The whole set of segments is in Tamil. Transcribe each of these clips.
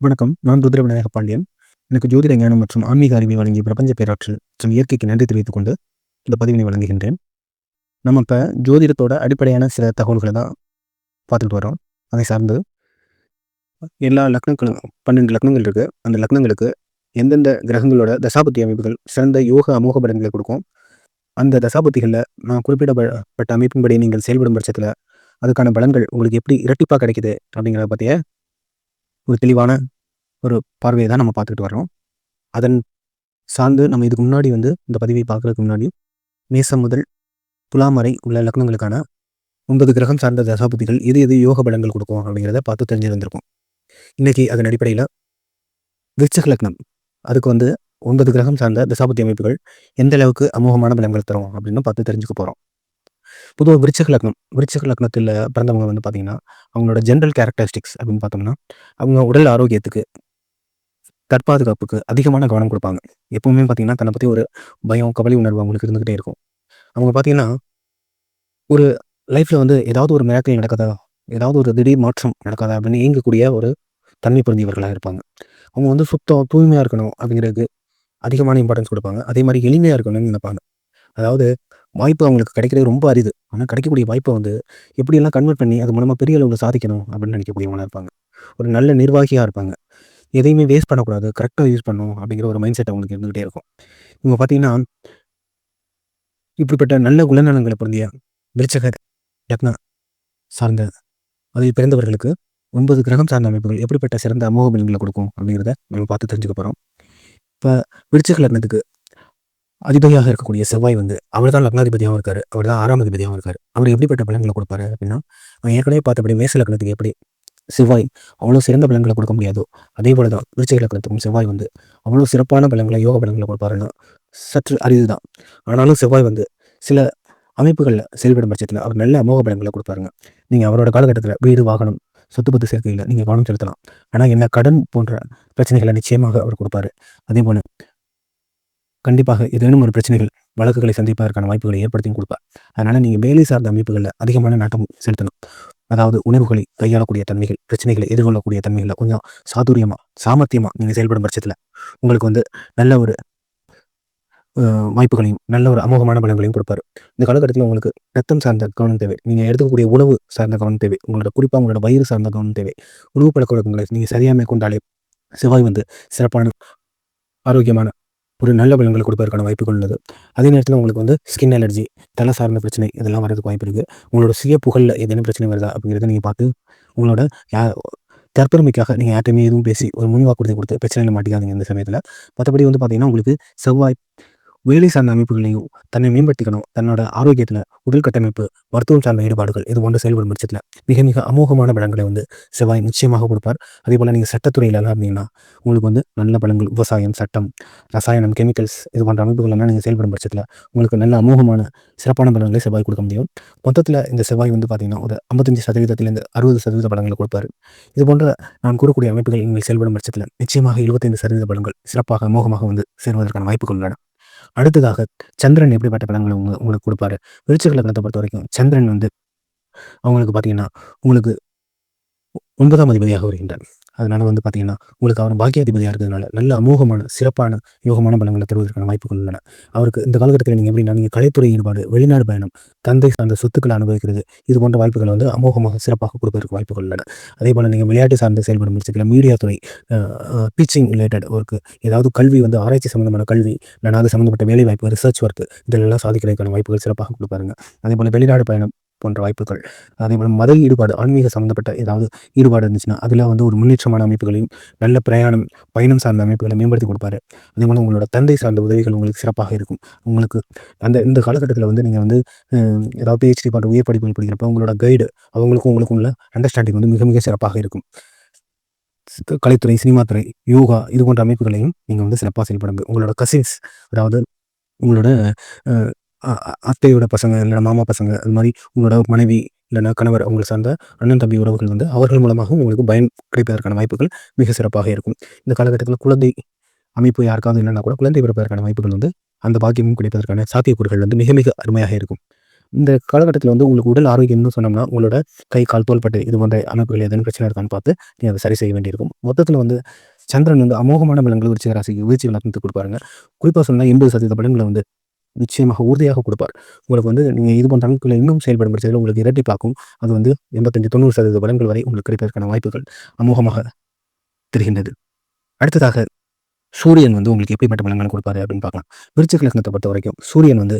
வணக்கம். நான் ருத்ர விநாயக பாண்டியன். எனக்கு ஜோதிட ஞானம் மற்றும் ஆன்மீக அறிவை வழங்கிய பிரபஞ்ச பேராற்றல் மற்றும் இயற்கைக்கு நன்றி தெரிவித்துக் கொண்டு இந்த பதிவினை வழங்குகின்றேன். நம்ம இப்போ ஜோதிடத்தோட அடிப்படையான சில தகவல்களை தான் பார்த்துட்டு வரோம் அதை சார்ந்து எல்லா லக்னங்களும் பன்னெண்டு லக்னங்கள் இருக்குது அந்த லக்னங்களுக்கு எந்தெந்த கிரகங்களோட தசாபத்தி அமைப்புகள் சிறந்த யோக அமோக பலன்களை கொடுக்கும்? அந்த தசாபத்திகளில் நான் குறிப்பிடப்பட்ட அமைப்பின்படி நீங்கள் செயல்படும் பட்சத்தில் அதுக்கான பலன்கள் உங்களுக்கு எப்படி இரட்டிப்பாக கிடைக்குது அப்படிங்கிறத பற்றிய ஒரு தெளிவான ஒரு பார்வையை தான் நம்ம பார்த்துக்கிட்டு வரோம் அதன் சார்ந்து நம்ம இதுக்கு முன்னாடி வந்து இந்த பதிவை பார்க்குறதுக்கு முன்னாடி மேசம் முதல் துலாம் வரை உள்ள லக்னங்களுக்கான ஒன்பது கிரகம் சார்ந்த தசாபதிகள் எது எது யோக பலங்கள் கொடுக்கும் அப்படிங்கிறத பார்த்து தெரிஞ்சிருந்திருக்கும். இன்றைக்கி அதன் அடிப்படையில் விருச்சக லக்னம் அதுக்கு வந்து ஒன்பது கிரகம் சார்ந்த தசாபதி அமைப்புகள் எந்த அளவுக்கு அமோகமான பலங்கள் தரும் அப்படின்னு பார்த்து தெரிஞ்சுக்க போகிறோம் பொதுவாக விருச்சக லக்னம் விருச்சக லக்னத்தில் பிறந்தவங்க வந்து பார்த்தீங்கன்னா அவங்களோட ஜென்ரல் கேரக்டரிஸ்டிக்ஸ் அப்படின்னு பார்த்தோம்னா அவங்க உடல் ஆரோக்கியத்துக்கு தற்பாதுகாப்புக்கு அதிகமான கவனம் கொடுப்பாங்க. எப்பவுமே பார்த்தீங்கன்னா தன்னை பற்றி ஒரு பயம் கவலை உணர்வு அவங்களுக்கு இருந்துகிட்டே இருக்கும். அவங்க பார்த்தீங்கன்னா ஒரு லைஃப்பில் வந்து ஏதாவது ஒரு மிராக்கள் நடக்காதா ஏதாவது ஒரு திடீர் மாற்றம் நடக்காதா அப்படின்னு இயங்கக்கூடிய ஒரு தன்மை புரிஞ்சவர்களாக இருப்பாங்க. அவங்க வந்து சுத்தம் தூய்மையாக இருக்கணும் அப்படிங்கிறதுக்கு அதிகமான இம்பார்ட்டன்ஸ் கொடுப்பாங்க. அதே மாதிரி எளிமையாக இருக்கணும்னு நினைப்பாங்க. அதாவது வாய்ப்பு அவங்களுக்கு கிடைக்கிறது ரொம்ப அரிது. ஆனால் கிடைக்கக்கூடிய வாய்ப்பை வந்து எப்படியெல்லாம் கன்வெர்ட் பண்ணி அது மூலமாக பெரிய அளவில் சாதிக்கணும் அப்படின்னு நினைக்கக்கூடியவங்களாக இருப்பாங்க. ஒரு நல்ல நிர்வாகியாக இருப்பாங்க. எதையுமே வேஸ்ட் பண்ணக்கூடாது கரெக்டாக யூஸ் பண்ணணும் அப்படிங்கிற ஒரு மைண்ட் செட் அவங்களுக்கு இருந்துகிட்டே இருக்கும். இவங்க பார்த்தீங்கன்னா இப்படிப்பட்ட நல்ல குணநலங்களை பொருந்திய விருச்சக லக்னா சார்ந்த அதில் பிறந்தவர்களுக்கு ஒன்பது கிரகம் சார்ந்த அமைப்புகள் எப்படிப்பட்ட சிறந்த அமோக பலன்களை கொடுக்கும் அப்படிங்கிறத நம்ம பார்த்து தெரிஞ்சுக்க போகிறோம் இப்போ விருச்சக லக்னத்துக்கு அதிபதியாக இருக்கக்கூடிய செவ்வாய் வந்து அவர் தான் லக்னாதிபதியாகவும் இருக்காரு. அவர் தான் ஆறாம் அதிபதியாகவும் இருக்காரு. அவர் எப்படிப்பட்ட பலன்களை கொடுப்பாரு அப்படின்னா அவன் ஏற்கனவே பார்த்தபடி மேச லக்னத்துக்கு எப்படி செவ்வாய் அவ்வளோ சிறந்த பலன்களை கொடுக்க முடியாதோ அதே போல தான் விருச்சிக லக்னத்துக்கும் செவ்வாய் வந்து அவ்வளோ சிறப்பான பலன்களை யோக பலன்களை கொடுப்பாருன்னா சற்று அரிது தான் ஆனாலும் செவ்வாய் வந்து சில அமைப்புகளில் செயல்படும் பட்சத்தில் அவர் நல்ல அமோக பலன்களை கொடுப்பாருங்க. நீங்கள் அவரோட காலகட்டத்தில் வீடு வாகனம் சொத்து பத்து சேர்க்கையில் நீங்கள் கவனம் செலுத்தலாம். ஆனால் என்ன கடன் போன்ற பிரச்சனைகளை நிச்சயமாக அவர் கொடுப்பாரு. அதே போல் கண்டிப்பாக ஏதேனும் ஒரு பிரச்சனைகள் வழக்குகளை சந்திப்பதற்கான வாய்ப்புகளை ஏற்படுத்தியும் கொடுப்பார். அதனால் நீங்கள் வேலை சார்ந்த அமைப்புகளில் அதிகமான நாட்டம் செலுத்தணும். அதாவது உணவுகளை கையாளக்கூடிய தன்மைகள் பிரச்சனைகளை எதிர்கொள்ளக்கூடிய தன்மைகளை கொஞ்சம் சாதுரியமாக சாமர்த்தியமாக நீங்கள் செயல்படும் பட்சத்தில் உங்களுக்கு வந்து நல்ல ஒரு வாய்ப்புகளையும் நல்ல ஒரு அமோகமான பலன்களையும் கொடுப்பாரு. இந்த காலகட்டத்தில் உங்களுக்கு ரத்தம் சார்ந்த கவனம் தேவை. நீங்கள் எடுக்கக்கூடிய உணவு சார்ந்த கவனம் தேவை. உங்களோட குறிப்பாக உங்களோட வயிறு சார்ந்த கவனம் தேவை. உணவு பழக்க வழக்கங்களை நீங்கள் சரியாக மேற்கொண்டாலே செவ்வாய் வந்து சிறப்பான ஆரோக்கியமான ஒரு நல்ல பலன்களை கொடுப்பதற்கான வாய்ப்புகள் உள்ளது. அதே நேரத்தில் உங்களுக்கு வந்து ஸ்கின் அலர்ஜி தலை சார்ந்த பிரச்சனை இதெல்லாம் வரதுக்கு வாய்ப்பு இருக்குது உங்களோட சுய புகழில் ஏதேனும் பிரச்சனை வருதா அப்படிங்கிறத நீங்கள் பார்த்து உங்களோட யா தற்பெருமைக்காக நீங்கள் யார்ட்டையுமே எதுவும் பேசி ஒரு முன்வாக்குறுதி கொடுத்து பிரச்சனையில் மாட்டிக்காதீங்க இந்த சமயத்தில். மற்றபடி வந்து பார்த்தீங்கன்னா உங்களுக்கு செவ்வாய் வேலை சார்ந்த அமைப்புகளையும் தன்னை மேம்படுத்திக்கணும். தன்னோட ஆரோக்கியத்தில் உடல் கட்டமைப்பு மருத்துவம் சார்ந்த ஈடுபாடுகள் இது போன்ற செயல்படும் பட்சத்தில் மிக மிக அமோகமான பலன்களை வந்து செவ்வாய் நிச்சயமாக கொடுப்பார். அதே போல் நீங்கள் சட்டத்துறையில் இருந்தீங்கன்னா உங்களுக்கு வந்து நல்ல பலன்கள் விவசாயம் சட்டம் ரசாயனம் கெமிக்கல்ஸ் இது போன்ற அமைப்புகள்லாம் நீங்கள் செயல்படும் பட்சத்தில் உங்களுக்கு நல்ல அமோகமான சிறப்பான பலன்களை செவ்வாய் கொடுக்க முடியும். மொத்தத்தில் இந்த செவ்வாய் வந்து பார்த்தீங்கன்னா ஒரு ஐம்பத்தஞ்சு சதவீதத்திலிருந்து அறுபது சதவீத பலன்களை கொடுப்பார். இது போன்ற நான் கூறக்கூடிய அமைப்புகள் நீங்கள் செயல்படும் பட்சத்தில் நிச்சயமாக இருபத்தைந்து சதவீத பலன்கள் சிறப்பாக அமோகமாக வந்து சேர்வதற்கான வாய்ப்புகள் உள்ளன. அடுத்ததாக சந்திரன் எப்படிப்பட்ட பலன்களை உங்க உங்களுக்கு கொடுப்பாரு? விருச்சிக லக்னத்தை பொறுத்த வரைக்கும் சந்திரன் வந்து அவங்களுக்கு பார்த்தீங்கன்னா உங்களுக்கு ஒன்பதாம் அதிபதியாக வருகின்றார். அதனால வந்து பார்த்தீங்கன்னா உங்களுக்கு அவர் பாக்கியாதிபதியாக இருக்கிறதுனால நல்ல அமோகமான சிறப்பான யோகமான பலங்களை தருவதற்கான வாய்ப்புகள் உள்ளன. அவருக்கு இந்த காலகட்டத்தில் நீங்கள் எப்படின்னா நீங்கள் கலைத்துறை ஈடுபாடு வெளிநாடு பயணம் தந்தை சார்ந்த சொத்துக்களை அனுபவிக்கிறது இது போன்ற வாய்ப்புகளை வந்து அமோகமாக சிறப்பாக கொடுப்பதற்கு வாய்ப்புகள் உள்ளன. அதே போல் நீங்கள் விளையாட்டு சார்ந்து செயல்படும் பட்சத்தில் மீடியா துறை டீச்சிங் ரிலேட்டட் ஒர்க்கு ஏதாவது கல்வி வந்து ஆராய்ச்சி சம்மந்தமான கல்வி இல்லைனா அது சம்மந்தப்பட்ட வேலை வாய்ப்பு ரிசர்ச் ஒர்க் இதிலெல்லாம் சாதிக்கிறதுக்கான வாய்ப்புகள் சிறப்பாக கொடுப்பாருங்க. அதே போல் வெளிநாடு பயணம் போன்ற வாய்ப்புகள். அதே போல் மத ஈடுபாடு ஆன்மீக சம்மந்தப்பட்ட ஏதாவது ஈடுபாடு இருந்துச்சுன்னா அதில் வந்து ஒரு முன்னேற்றமான அமைப்புகளையும் நல்ல பிரயாணம் பயணம் சார்ந்த அமைப்புகளை மேம்படுத்தி கொடுப்பாரு. அதே போல் உங்களோட தந்தை சார்ந்த உதவிகள் உங்களுக்கு சிறப்பாக இருக்கும். உங்களுக்கு அந்த இந்த காலகட்டத்தில் வந்து நீங்கள் வந்து ஏதாவது பிஹெச்டி போன்ற உயர் படிப்புகள் படிக்கிறப்ப உங்களோட கைடு அவங்களுக்கும் உங்களுக்கும் உள்ள அண்டர்ஸ்டாண்டிங் வந்து மிக மிக சிறப்பாக இருக்கும். கலைத்துறை சினிமாத்துறை யோகா இது போன்ற அமைப்புகளையும் நீங்கள் வந்து சிறப்பாக செயல்படுங்க. உங்களோட கசின்ஸ் அதாவது உங்களோட அத்தையோட பசங்க இல்லைனா மாமா பசங்க அது மாதிரி உங்களோட மனைவி இல்லைனா கணவர் அவங்க சார்ந்த அண்ணன் தம்பி உறவுகள் வந்து அவர்கள் மூலமாகவும் உங்களுக்கு பயன் கிடைப்பதற்கான வாய்ப்புகள் மிக சிறப்பாக இருக்கும். இந்த காலகட்டத்தில் குழந்தை அமைப்பு யாருக்காவது இல்லைன்னா கூட குழந்தை பிறப்பதற்கான வாய்ப்புகள் வந்து அந்த பாக்கியமும் கிடைப்பதற்கான சாத்தியக்கூறுகள் வந்து மிக மிக அருமையாக இருக்கும். இந்த காலகட்டத்தில் வந்து உங்களுக்கு உடல் ஆரோக்கியம்னு சொன்னோம்னா உங்களோட கை கால் தோள்பட்டை இது போன்ற அமைப்புகள் எதுவும் பிரச்சனை இருக்கான்னு பார்த்து நீங்கள் அதை சரி செய்ய வேண்டியிருக்கும். மொத்தத்தில் வந்து சந்திரன் வந்து அமோகமான பலன்கள் விருச்சிக ராசிக்கு வீழ்ச்சி விளக்கத்து கொடுப்பாருங்க. குறிப்பாக சொன்னால் எண்பது சதவீத பலன்களை வந்து நிச்சயமாக உறுதியாக கொடுப்பார். உங்களுக்கு வந்து நீங்கள் இது போன்ற அமைப்புகளை இன்னும் செயல்படும் பட்சத்தில் உங்களுக்கு இரட்டிப்பாக்கும் அது வந்து எண்பத்தஞ்சு தொண்ணூறு சதவீத பலன்கள் வரை உங்களுக்கு கிடைப்பதற்கான வாய்ப்புகள் அமோகமாக தெரிகின்றது. அடுத்ததாக சூரியன் வந்து உங்களுக்கு எப்படிப்பட்ட பலன்கள் கொடுப்பாரு அப்படின்னு பார்க்கலாம். விருச்சிக லக்னத்தை பொறுத்த வரைக்கும் சூரியன் வந்து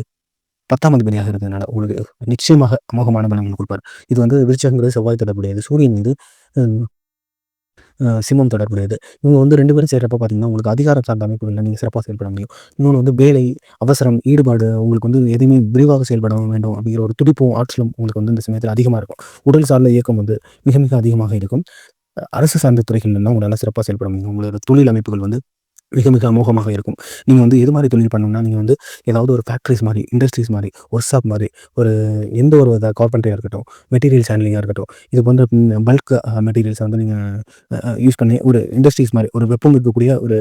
பத்தாம் அதிபதியாக இருக்கிறதுனால உங்களுக்கு நிச்சயமாக அமோகமான பலன்கள் கொடுப்பார். இது வந்து விருச்சகங்கிறது செவ்வாய் தொடர்புடையது. சூரியன் வந்து சிம்மம் தொடர்புடையது. இவங்க வந்து ரெண்டு பேரும் சேர்றப்ப பார்த்தீங்கன்னா உங்களுக்கு அதிகாரம் சார்ந்த அமைப்புகளில் நீங்கள் சிறப்பாக செயல்பட முடியும். இன்னொன்று வந்து வேலை அவசரம் ஈடுபாடு உங்களுக்கு வந்து எதுவுமே விரிவாக செயல்பட வேண்டும் அப்படிங்கிற ஒரு துடிப்பும் ஆற்றலும் உங்களுக்கு வந்து இந்த சமயத்தில் அதிகமாக இருக்கும். உடல் சார்ந்த இயக்கம் வந்து மிக மிக அதிகமாக இருக்கும். அரசு சார்ந்த துறைகள்லாம் உங்களால் சிறப்பாக செயல்பட முடியும். உங்களோட தொழில் அமைப்புகள் வந்து மிக மிக அமோகமாக இருக்கும். நீங்கள் வந்து எது மாதிரி தொழில் பண்ணணும்னா நீங்கள் வந்து ஏதாவது ஒரு ஃபேக்ட்ரிஸ் மாதிரி இண்டஸ்ட்ரீஸ் மாதிரி ஒர்க் ஷாப் மாதிரி ஒரு எந்த ஒரு கார்பெண்டரியாக இருக்கட்டும் மெட்டீரியல்ஸ் ஹேண்ட்லிங்காக இருக்கட்டும் இது போன்ற பல்க் மெட்டீரியல்ஸை வந்து நீங்கள் யூஸ் பண்ணி ஒரு இண்டஸ்ட்ரீஸ் மாதிரி ஒரு வெப்பம் இருக்கக்கூடிய ஒரு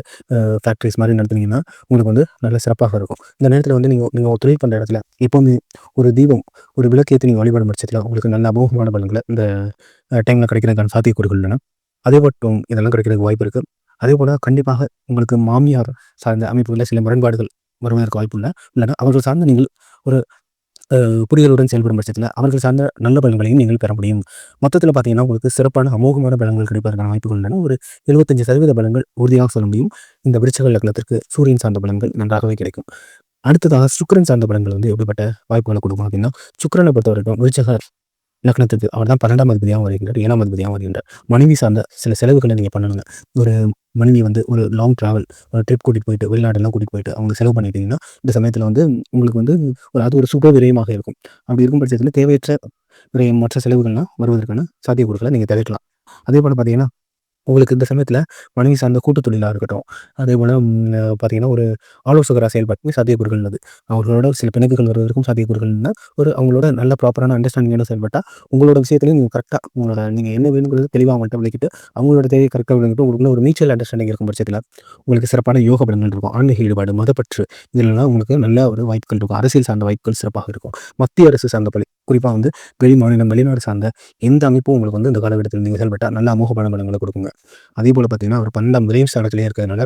ஃபேக்ட்ரிஸ் மாதிரி நடத்துனீங்கன்னா உங்களுக்கு வந்து நல்ல சிறப்பாக இருக்கும். இந்த நேரத்தில் வந்து நீங்கள் நீங்கள் தொழில் பண்ணுற இடத்துல எப்போவுமே ஒரு தீபம் ஒரு விளக்கேற்றி நீங்கள் வழிபாடு பட்சத்தில் உங்களுக்கு நல்ல அமோகமான பலன்களை இந்த டைமில் கிடைக்கிறதுக்கான சாத்தியக்கூறுகள் இல்லைன்னா அதே மட்டும் இதெல்லாம் கிடைக்கிறதுக்கு வாய்ப்பு இருக்குது அதே போல் கண்டிப்பாக உங்களுக்கு மாமியார் சார்ந்த அமைப்புகளில் சில முரண்பாடுகள் வருவதற்கு வாய்ப்பு இல்லை இல்லைனா அவர்கள் சார்ந்த நீங்கள் ஒரு புரிதலுடன் செயல்படும் பட்சத்தில் அவர்கள் சார்ந்த நல்ல பலன்களையும் நீங்கள் பெற முடியும். மொத்தத்தில் பார்த்தீங்கன்னா உங்களுக்கு சிறப்பான அமோகமான பலன்கள் கிடைப்பதற்கான வாய்ப்புகள் உள்ளன ஒரு எழுபத்தஞ்சு சதவீத பலன்கள் உறுதியாக சொல்ல முடியும். இந்த விருச்சக லக்னத்திற்கு சூரியன் சார்ந்த பலன்கள் நன்றாகவே கிடைக்கும். அடுத்ததாக சுக்கரன் சார்ந்த பலன்கள் வந்து எப்படிப்பட்ட வாய்ப்புகளை கொடுக்கும் அப்படின்னா சுக்கரனை பொறுத்த வரைக்கும் விருச்சக லக்னத்துக்கு அவர் தான் பன்னெண்டாம் அதிபதியாகவும் வருகின்றார் ஏழாம் அதிபதியாகவும் வருகின்றார். மனைவி சார்ந்த சில செலவுகளை நீங்கள் பண்ணணுங்க. ஒரு மனைவி வந்து ஒரு லாங் ட்ராவல் ஒரு ட்ரிப் கூட்டிகிட்டு போயிட்டு வெளிநாடெல்லாம் கூட்டிகிட்டு போயிட்டு அவங்க செலவு பண்ணிட்டீங்கன்னா இந்த சமயத்தில் வந்து உங்களுக்கு வந்து ஒரு அது ஒரு சுப விரயமாக இருக்கும். அப்படி இருக்கும் பட்சத்தில் தேவையற்ற விரயம் மற்ற செலவுகள்லாம் வருவதற்கான சாத்தியக்கூறுகளை நீங்கள் தவிர்க்கலாம் அதே போல் பார்த்தீங்கன்னா உங்களுக்கு இந்த சமயத்தில் மனைவி சார்ந்த கூட்டு தொழிலாக இருக்கட்டும் அதே போல் பார்த்தீங்கன்னா ஒரு ஆலோசகராக செயல்பாட்டுமே சாத்தியக்கூறுகள் உள்ளது. அவர்களோட சில பிணக்குகள் வருவதற்கும் சாத்தியக்கூறுகள்னா ஒரு அவங்களோட நல்ல ப்ராப்பரான அண்டர்ஸ்டாண்டிங்கோட செயல்பட்டால் உங்களோட விஷயத்துலையும் நீங்கள் கரெக்டாக உங்களோட நீங்கள் என்ன வேணுங்கிறது தெளிவாக அவங்கள்ட்ட விளக்கிட்டு அவங்களோட தேவை கரெக்டாக விளக்கிட்டு உங்களுக்குள்ள ஒரு மியூச்சுவல் அண்டர்ஸ்டாண்டிங் இருக்கும் பட்சத்தில் உங்களுக்கு சிறப்பான யோக பலன்கள் இருக்கும். ஆன்மீக ஈடுபாடு மதப்பற்று இதிலெல்லாம் உங்களுக்கு நல்ல ஒரு வாய்ப்புகள் இருக்கும். அரசியல் சார்ந்த வாய்ப்புகள் சிறப்பாக இருக்கும். மத்திய அரசு சார்ந்த பள்ளி குறிப்பாக வந்து வெளி மாநிலம் வெளிநாடு சார்ந்த எந்த அமைப்பும் உங்களுக்கு வந்து இந்த காலகட்டத்தில் நீங்கள் செயல்பட்டால் நல்ல அமோக பலன்களை கொடுக்குங்க. அதே போல் பார்த்தீங்கன்னா ஒரு பன்னெண்டாம் விரைவு ஸ்தானத்திலே இருக்கிறதுனால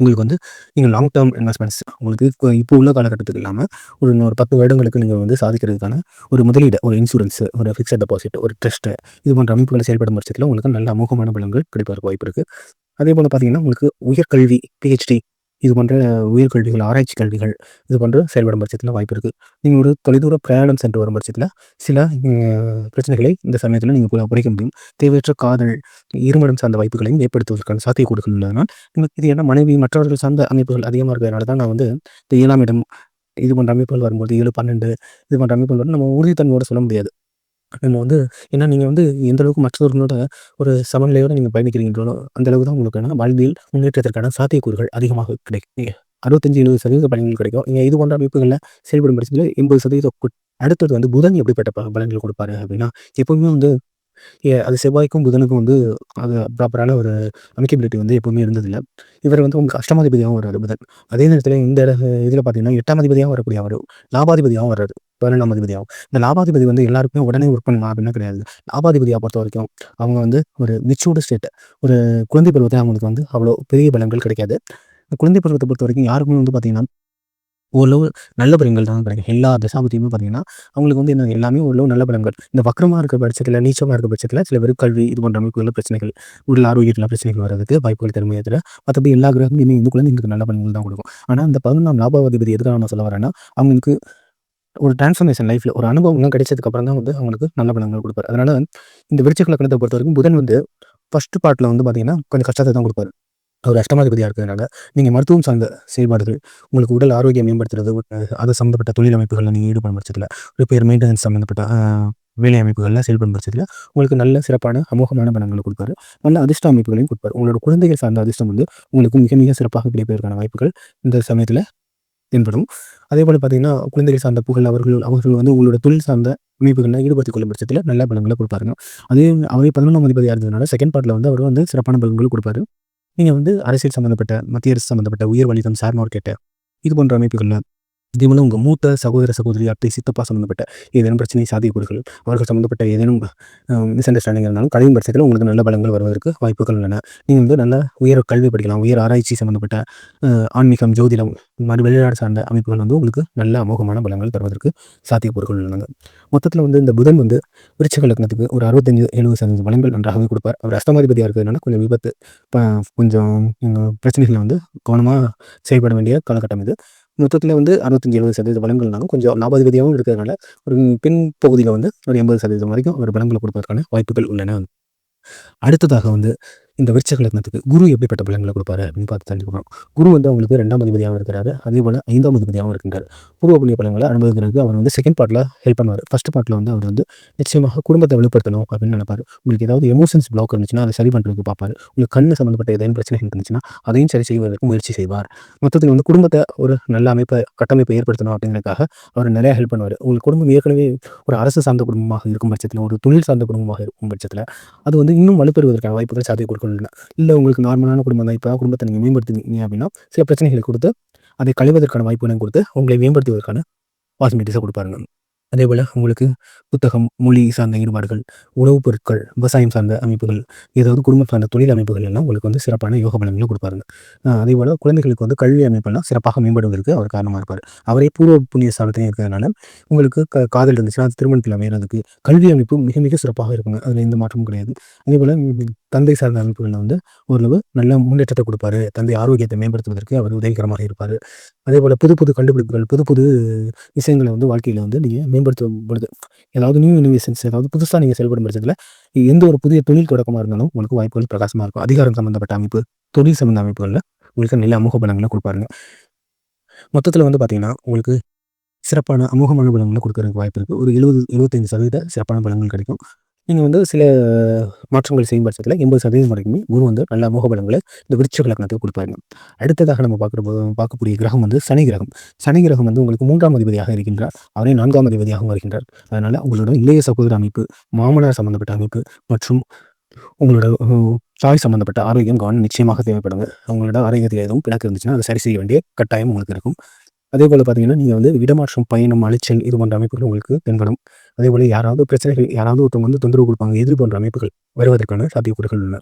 உங்களுக்கு வந்து நீங்கள் லாங் டேர்ம் இன்வெஸ்ட்மெண்ட்ஸ் உங்களுக்கு இப்போ உள்ள காலகட்டத்துக்கு இல்லாமல் ஒரு இன்னொரு பத்து வருடங்களுக்கு நீங்கள் வந்து சாதிக்கிறதுக்கான ஒரு முதலீடு ஒரு இன்சூரன்ஸ் ஒரு ஃபிக்ஸட் டெபாசிட் ஒரு ட்ரஸ்ட்டு இது போன்ற அமைப்புகளை செயல்படும் பட்சத்தில் உங்களுக்கு நல்ல அமோகமான பலன்கள் கிடைப்பதற்கு வாய்ப்பு இருக்குது அதே போல் பார்த்தீங்கன்னா உங்களுக்கு உயர்கல்வி பிஹெச்டி இது போன்ற உயர்கல்விகள் ஆராய்ச்சி கல்விகள் இது போன்ற செயல்படும் பட்சத்தில் வாய்ப்பு இருக்குது நீங்கள் ஒரு தொலைதூர பிரயாணம் சென்று வரும் பட்சத்தில் சில பிரச்சனைகளை இந்த சமயத்தில் நீங்கள் குறைக்க முடியும். தேவையற்ற காதல் இருமடம் சார்ந்த வாய்ப்புகளையும் ஏற்படுத்துவதற்கான சாத்தியம் கொடுக்கணும்னால் நீங்கள் இது என்ன மனைவி மற்றவர்கள் சார்ந்த அமைப்புகள் அதிகமாக இருக்கிறதுனால தான் நான் வந்து இந்த ஏழாம் இடம் இது போன்ற அமைப்புகள் வரும்போது ஏழு பன்னெண்டு இது போன்ற அமைப்புகள் வந்து நம்ம உறுதித்தன்மையோடு சொல்ல முடியாது. நம்ம வந்து ஏன்னா நீங்கள் வந்து எந்த அளவுக்கு மற்றவர்களோட ஒரு சமநிலையோடு நீங்கள் பயணிக்கிறீங்களோ அந்த அளவுக்கு தான் உங்களுக்கு என்ன வாழ்வியல் முன்னேற்றத்திற்கான சாத்தியக்கூறுகள் அதிகமாக கிடைக்கும். அறுபத்தஞ்சு எழுபது சதவீத பலன்கள் கிடைக்கும். நீங்கள் இது போன்ற அமைப்புகளில் செயல்படும் பட்சத்தில் எண்பது சதவீதம் அடுத்தது வந்து புதன் எப்படிப்பட்ட பலன்கள் கொடுப்பாரு அப்படின்னா எப்பவுமே வந்து அது செவ்வாய்க்கும் புதனுக்கும் வந்து அது ப்ராப்பரான ஒரு அமைக்கபிலிட்டி வந்து எப்பவுமே இருந்ததில்லை. இவர் வந்து உங்களுக்கு அஷ்டமாதிபதியாகவும் வர்றாரு புதன். அதே நேரத்தில் இந்த இதில் பார்த்தீங்கன்னா எட்டாம் அதிபதியாகவும் வரக்கூடிய அவர் லாபாதிபதியாகவும் வர்றாரு. பதினெண்டாம் அதிபதியாகும். இந்த லாபாதிபதி வந்து எல்லாருக்குமே உடனே ஒர்க் பண்ணலாம் அப்படின்னா கிடையாது. லாபாதிபதியை பொறுத்த வரைக்கும் அவங்க வந்து ஒரு மெச்சூர்டு ஸ்டேட் ஒரு குழந்தை பருவத்தை அவங்களுக்கு வந்து அவ்வளோ பெரிய பலன்கள் கிடைக்காது. இந்த குழந்தை பருவத்தை பொறுத்த வரைக்கும் யாருக்குமே வந்து பார்த்தீங்கன்னா ஓரளவு நல்ல பலன்கள் தான் கிடைக்கும். எல்லா தசாபதியுமே பார்த்தீங்கன்னா அவங்களுக்கு வந்து என்ன எல்லாமே ஓரளவு நல்ல பலன்கள். இந்த வக்கரமாக இருக்கிற பட்சத்தில் நீச்சமாக இருக்கிற பட்சத்தில் சில பேர் கல்வி இது போன்ற உள்ள பிரச்சனைகள் உடல் ஆரோக்கியத்தில் பிரச்சனைகள் வர்றதுக்கு வாய்ப்புகள் திறமையத்தில் மற்றபடி எல்லா கிரகமுமே இந்துக்குள்ள எங்களுக்கு நல்ல பலன்கள் தான் கொடுக்கும். ஆனால் இந்த பதினொன்றாம் லாபாதிபதி எதுக்காக நான் சொல்ல வரேன்னா அவங்களுக்கு ஒரு டிரான்ஸ்ஃபர்மேஷன் லைஃப்பில் ஒரு அனுபவம்லாம் கிடைச்சதுக்கு அப்புறம் தான் வந்து அவங்களுக்கு நல்ல பலன்கள் கொடுப்பாரு. அதனால் இந்த விருச்சிக கணத்தை பொறுத்த வரைக்கும் புதன் வந்து ஃபர்ஸ்ட் பார்ட்டில் வந்து பார்த்தீங்கன்னா கொஞ்சம் கஷ்டத்தை தான் கொடுப்பாரு. அவர் அஷ்டமாதிபதியாக இருக்கிறதுனால நீங்கள் மருத்துவம் சார்ந்த செயல்பாடுகள் உங்களுக்கு உடல் ஆரோக்கியம் மேம்படுத்துறது அது சம்மந்தப்பட்ட தொழில் அமைப்புகளில் நீங்கள் ஈடுபட பட்சத்தில் ரிப்பேர் மெயின்டெனன்ஸ் சம்மந்தப்பட்ட வேலை அமைப்புகளில் செயல்படும் பட்சத்தில் உங்களுக்கு நல்ல சிறப்பான அமோகமான பணங்களை கொடுப்பாரு. நல்ல அதிர்ஷ்ட அமைப்புகளையும் கொடுப்பாரு. உங்களோட குழந்தைகள் சார்ந்த அதிர்ஷ்டம் வந்து உங்களுக்கு மிக மிக சிறப்பாக கிடைப்பதற்கான வாய்ப்புகள் இந்த சமயத்தில் தென்படும். அதே போல் பார்த்தீங்கன்னா குழந்தைகள் சார்ந்த புகழ் அவர்கள் அவர்கள் வந்து உங்களோட தொழில் சார்ந்த அமைப்புகளில் ஈடுபடுத்திக் கொள்ளும் பட்சத்தில் நல்ல பலன்களை கொடுப்பாருங்க. அதே அவரே பதினொன்றாம் அதிபதியாக இருந்ததுனால செகண்ட் பார்ட்டில் வந்து அவர் வந்து சிறப்பான பலன்கள் கொடுப்பாரு. நீங்கள் வந்து அரசியல் சம்மந்தப்பட்ட மத்திய அரசு சம்மந்தப்பட்ட உயர் வணிகம் ஷேர் மார்க்கெட்டு இது போன்ற அமைப்புகளில் இதே உங்கள் மூத்த சகோதர சகோதரி அத்தை சித்தப்பா சம்மந்தப்பட்ட ஏதேனும் பிரச்சனை சாத்தியக்கூறுகள் அவர்கள் சம்மந்தப்பட்ட ஏதேனும் மிஸ் அண்டர்ஸ்டாண்டிங் இருந்தாலும் கல்வி பட்சத்தில் உங்களுக்கு நல்ல பலங்கள் வருவதற்கு வாய்ப்புகள் உள்ளன. நீங்கள் வந்து நல்ல உயர் கல்வி படிக்கலாம் உயர் ஆராய்ச்சி சம்மந்தப்பட்ட ஆன்மீகம் ஜோதிடம் இந்த மாதிரி வெளிநாடு சார்ந்த அமைப்புகள் வந்து உங்களுக்கு நல்ல அமோகமான பலங்கள் தருவதற்கு சாத்தியக்கூறுகள் உள்ளன. மொத்தத்தில் வந்து இந்த புதன் வந்து விருட்ச லக்னத்துக்கு ஒரு அறுபத்தஞ்சு எழுபது சதவீத பலங்கள் நன்றாகவே கொடுப்பார். அவர் அஸ்தமாதிபதியாக இருக்கிறதுனால கொஞ்சம் விபத்து கொஞ்சம் பிரச்சனைகளை வந்து கவனமாக செயல்பட வேண்டிய காலகட்டம் இது. மொத்தத்தில் வந்து அறுபத்தஞ்சி எழுபது சதவீத பலங்கள்னாலும் கொஞ்சம் லாபாதிபதியாகவும் இருக்கிறதுனால ஒரு பின் பகுதியில் வந்து ஒரு எண்பது சதவீதம் வரைக்கும் ஒரு பலங்களை கொடுப்பதற்கான வாய்ப்புகள் உள்ளன. அடுத்ததாக வந்து இந்த விருச்சக லக்னத்துக்கு குரு எப்படிப்பட்ட பலன்களை கொடுப்பாரு அப்படின்னு பார்த்து தெரிஞ்சுக்கணும். குரு வந்து அவங்களுக்கு ரெண்டாம் அதிபதியாகவும் இருக்கிறாரு. அதே போல் ஐந்தாம் அதிபதியாகவும் இருக்கின்றார். பூர்வ புண்ணிய பலன்களை அனுபவிக்கிறதுக்கு அவர் வந்து செகண்ட் பார்ட்டில் ஹெல்ப் பண்ணுவார். ஃபர்ஸ்ட் பார்ட்டில் வந்து அவர் வந்து நிச்சயமாக குடும்பத்தை வெளிப்படுத்தணும் அப்படின்னு நினைப்பார். உங்களுக்கு ஏதாவது எமோஷன்ஸ் பிளாக் இருந்துச்சுன்னா அதை சரி பண்ணுறதுக்கு பார்ப்பார். உங்களுக்கு கண்ணு சம்மந்தப்பட்ட ஏதாவது பிரச்சனை இருந்துச்சுன்னா அதையும் சரி செய்வதற்கு முயற்சி செய்வார். மொத்தத்தில் வந்து குடும்பத்தை ஒரு நல்ல அமைப்பை கட்டமைப்பை ஏற்படுத்தணும் அப்படிங்கிறதுக்காக அவர் நிறையா ஹெல்ப் பண்ணுவார். உங்களுக்கு குடும்பம் ஏற்கனவே ஒரு அரசு சார்ந்த குடும்பமாக இருக்கும் பட்சத்தில் ஒரு தொழில் சார்ந்த குடும்பமாக இருக்கும் பட்சத்தில் அது வந்து இன்னும் வலுப்பெறுவதற்கான வாய்ப்புகள் சாத்திய கொடுக்கணும் இல்லை உங்களுக்கு நார்மலான குடும்பம் தான். இப்போ குடும்பத்தை நீங்கள் மேம்படுத்துனீங்க அப்படின்னா சில பிரச்சனைகளை கொடுத்து அதை கழிவதற்கான வாய்ப்புகளை கொடுத்து உங்களை மேம்படுத்துவதற்கான பாசிபிலிட்டிஸை கொடுப்பாருங்க. அதே போல் உங்களுக்கு புத்தகம் மொழி சார்ந்த ஈடுபாடுகள் உணவுப் பொருட்கள் விவசாயம் சார்ந்த அமைப்புகள் ஏதாவது குடும்பம் சார்ந்த தொழில் அமைப்புகள் எல்லாம் உங்களுக்கு வந்து சிறப்பான யோக பலன்களை கொடுப்பாருங்க. அதே போல் குழந்தைகளுக்கு வந்து கல்வி அமைப்பெல்லாம் சிறப்பாக மேம்படுவதற்கு அவர் காரணமாக இருப்பார். அவரே பூர்வ புண்ணிய சாலத்தையும் இருக்கிறதுனால உங்களுக்கு க காதல் இருந்துச்சுன்னா அது திருமணத்தில் அமைகிறதுக்கு கல்வி அமைப்பு மிக மிக சிறப்பாக இருக்குங்க. அதில் எந்த மாற்றமும் கிடையாது. அதே போல் தந்தை சார்ந்த அமைப்புகளில் வந்து ஓரளவு நல்ல முன்னேற்றத்தை கொடுப்பாரு. தந்தை ஆரோக்கியத்தை மேம்படுத்துவதற்கு அவர் உதவிகரமாக இருப்பார். அதே போல் புது புது கண்டுபிடிப்புகள் புது புது விஷயங்களை வந்து வாழ்க்கையில் வந்து நீங்கள் மேம்படுத்தும் பொழுது ஏதாவது நியூ இனோவேஷன்ஸ் ஏதாவது புதுசாக நீங்கள் செயல்படும் பட்சத்தில் எந்த ஒரு புதிய தொழில் தொடக்கமாக இருந்தாலும் உங்களுக்கு வாய்ப்புகள் பிரகாசமாக இருக்கும். அதிகாரம் சம்மந்தப்பட்ட அமைப்பு தொழில் சம்மந்த அமைப்புகளில் உங்களுக்கு நல்ல அமுக பலங்களை கொடுப்பாருங்க. மொத்தத்தில் வந்து பார்த்தீங்கன்னா உங்களுக்கு சிறப்பான அமுகமான பலங்களை கொடுக்கறதுக்கு வாய்ப்பு இருக்குது ஒரு எழுபது எழுபத்தஞ்சு சதவீத சிறப்பான பலங்கள் கிடைக்கும். நீங்கள் வந்து சில மாற்றங்கள் செய்யும் பட்சத்தில் எண்பது சதவீதம் வரைக்குமே குரு வந்து நல்ல மோக பலங்களை இந்த விருட்ச லக்னத்துக்கு கொடுப்பாருங்க. அடுத்ததாக நம்ம பார்க்குற போது பார்க்கக்கூடிய கிரகம் வந்து சனி கிரகம். சனி கிரகம் வந்து உங்களுக்கு மூன்றாம் அதிபதியாக இருக்கின்றார். அவரே நான்காம் அதிபதியாகவும் வருகின்றார். அதனால் உங்களோட இளைய சகோதர அமைப்பு மாமனார் சம்மந்தப்பட்ட அமைப்பு மற்றும் உங்களோட தாய் சம்மந்தப்பட்ட ஆரோக்கியம் கவனம் நிச்சயமாக தேவைப்படுங்க. அவங்களோட ஆரோக்கியத்தில் எதுவும் பிணக்கு இருந்துச்சுன்னா அதை சரி செய்ய வேண்டிய கட்டாயம் உங்களுக்கு இருக்கும். அதே போல் பார்த்தீங்கன்னா நீங்கள் வந்து விடமாற்றம் பயணம் அலைச்சல் இது போன்ற அமைப்புகள் உங்களுக்கு தென்படும். அதே போல் யாராவது பிரச்சனைகள் யாராவது ஒருத்தவங்க வந்து தொந்தரவு கொடுப்பாங்க எதிர் போன்ற அமைப்புகள் வருவதற்கான சாத்தியக்கூறுகள் உள்ளன.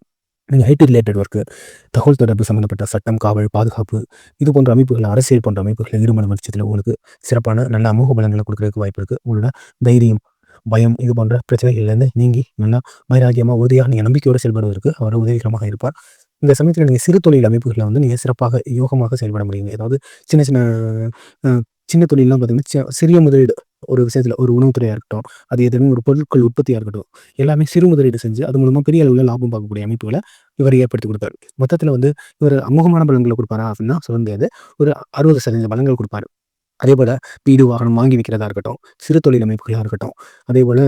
நீங்கள் ஐடி ரிலேட்டட் ஒர்க்கு தகவல் தொடர்பு சம்மந்தப்பட்ட சட்டம் காவல் பாதுகாப்பு இது போன்ற அமைப்புகள் அரசியல் போன்ற அமைப்புகள் ஈடுபடும் பட்சத்தில் உங்களுக்கு சிறப்பான நல்ல அமோக பலங்களை கொடுக்கறதுக்கு வாய்ப்பு இருக்குது உங்களோட தைரியம் பயம் இது போன்ற பிரச்சனைகள்லேருந்து நீங்கி நல்லா வைராகியமாக உறுதியாக நீங்கள் நம்பிக்கையோடு செயல்படுவதற்கு அவர் உதவிகரமாக இருப்பார். இந்த சமயத்தில் நீங்கள் சிறு தொழில் அமைப்புகளில் வந்து நீங்கள் சிறப்பாக யோகமாக செயல்பட முடியுங்க. ஏதாவது சின்ன சின்ன சின்ன தொழிலாம் பார்த்தீங்கன்னா சிறிய முதலீடு ஒரு விஷயத்தில் ஒரு உணவுத்துறையாக இருக்கட்டும் அது எதுவுமே ஒரு பொருட்கள் உற்பத்தியாக இருக்கட்டும் எல்லாமே சிறு முதலீடு செஞ்சு அது மூலமாக பெரிய அளவில் லாபம் பார்க்கக்கூடிய அமைப்புகளை இவர் ஏற்படுத்தி கொடுத்தாரு மொத்தத்தில் வந்து இவர் அமுகமான பலன்களை கொடுப்பாரா அப்படின்னா சொல்ல முடியாது. ஒரு அறுபது சதவீத பலன்கள் கொடுப்பாரு. அதே போல் வீடு வாகனம் வாங்கி விற்கிறதா இருக்கட்டும் சிறு தொழில் அமைப்புகளாக இருக்கட்டும் அதே போல்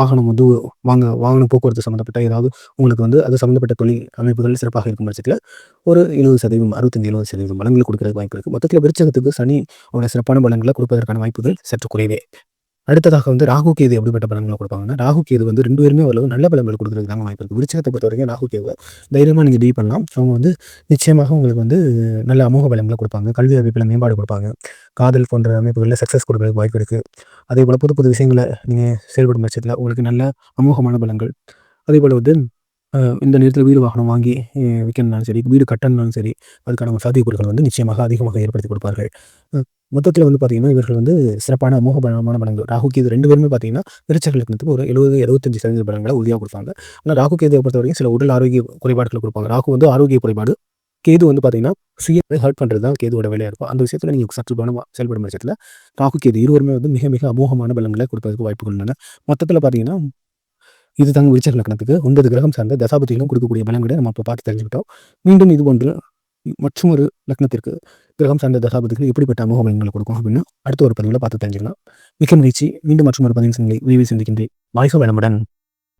வாகனம் வந்து வாங்க வாகன போக்குவரத்து சம்மந்தப்பட்ட ஏதாவது உங்களுக்கு வந்து அது சம்மந்தப்பட்ட தொழில் அமைப்புகள் சிறப்பாக இருக்கும் பட்சத்தில் ஒரு இருபது சதவீதம் அறுபத்தஞ்சு எழுபது சதவீதம் பலன்கள் கொடுக்கறதுக்கு வாய்ப்பு இருக்குது மொத்தத்தில் விருச்சகத்துக்கு சனி அவருடைய சிறப்பான பலன்களை கொடுப்பதற்கான வாய்ப்புகள் சற்று குறைவே. அடுத்ததாக வந்து ராகு கேது எப்படிப்பட்ட பலன்களை கொடுப்பாங்கன்னா ராகு கேது வந்து ரெண்டு பேருமே ஓரளவு நல்ல பலன்கள் கொடுக்குறதுக்கு தாங்க வாய்ப்பு இருக்குது விருச்சகத்தை பொறுத்த வரைக்கும் ராகு கேது தைரியமாக நீங்கள் டீல் பண்ணலாம். அவங்க வந்து நிச்சயமாக உங்களுக்கு வந்து நல்ல அமோக பலன்களை கொடுப்பாங்க. கல்வி அமைப்பில் மேம்பாடு கொடுப்பாங்க. காதல் போன்ற அமைப்புகளில் சக்ஸஸ் கொடுக்குறதுக்கு வாய்ப்பு இருக்குது அதே போல் புது புது விஷயங்களை நீங்கள் செயல்படும் பட்சத்தில் உங்களுக்கு நல்ல அமோகமான பலன்கள். அதே போல் வந்து இந்த நேரத்தில் வீடு வாகனம் வாங்கி விற்கணும்னாலும் சரி வீடு கட்டணும்னாலும் சரி அதுக்கான சாத்தியக்கூறுகள் வந்து நிச்சயமாக அதிகமாக ஏற்படுத்தி கொடுப்பார்கள். மொத்தத்தில் வந்து பார்த்தீங்கன்னா இவர்கள் வந்து சிறப்பான அமோகபலமான பலங்கள் ராகு கேது ரெண்டு பேருமே பார்த்தீங்கன்னா விருச்சகளுக்கு ஒரு எழுபது எழுபத்தஞ்சு சதவீத பலங்களை உறுதியாக கொடுப்பாங்க. ஆனால் ராகு கேதுவை பொறுத்த வரைக்கும் சில உடல் ஆரோக்கிய குறைபாடுகளை கொடுப்பாங்க. ராகு வந்து ஆரோக்கிய குறைபாடு. கேது வந்து பார்த்தீங்கன்னா சுய ஹர்ட் பண்ணுறது தான் கேதுவோட வேலையாக இருக்கும். அந்த விஷயத்தில் நீங்கள் சற்று கவனமாக செயல்படும் பட்சத்தில் ராகு கேது இருவருமே வந்து மிக மிக அமோகமான பலங்களை கொடுப்பதற்கு வாய்ப்புகள் உள்ளன. மொத்தத்தில் பார்த்தீங்கன்னா இது தாங்க விருச்சக லக்னத்துக்கு ஒன்பது கிரகம் சார்ந்த தசாபதிகளும் கொடுக்கக்கூடிய பலன்களை நம்ம இப்போ பார்த்து தெரிஞ்சுக்கிட்டோம். மீண்டும் இது போன்று மற்றும் ஒரு லக்னத்திற்கு கிரகம் சார்ந்த தசாபதிகள் எப்படிப்பட்ட அமோக கொடுக்கும் அப்படின்னு அடுத்த ஒரு பதிவில் பார்த்து தெரிஞ்சுக்கலாம். மிக்க மகிழ்ச்சி. மீண்டும் மற்றும் ஒரு பதிவு விரைவில் சந்திக்கின்றேன். வாய்ஸ் வளமுடன்.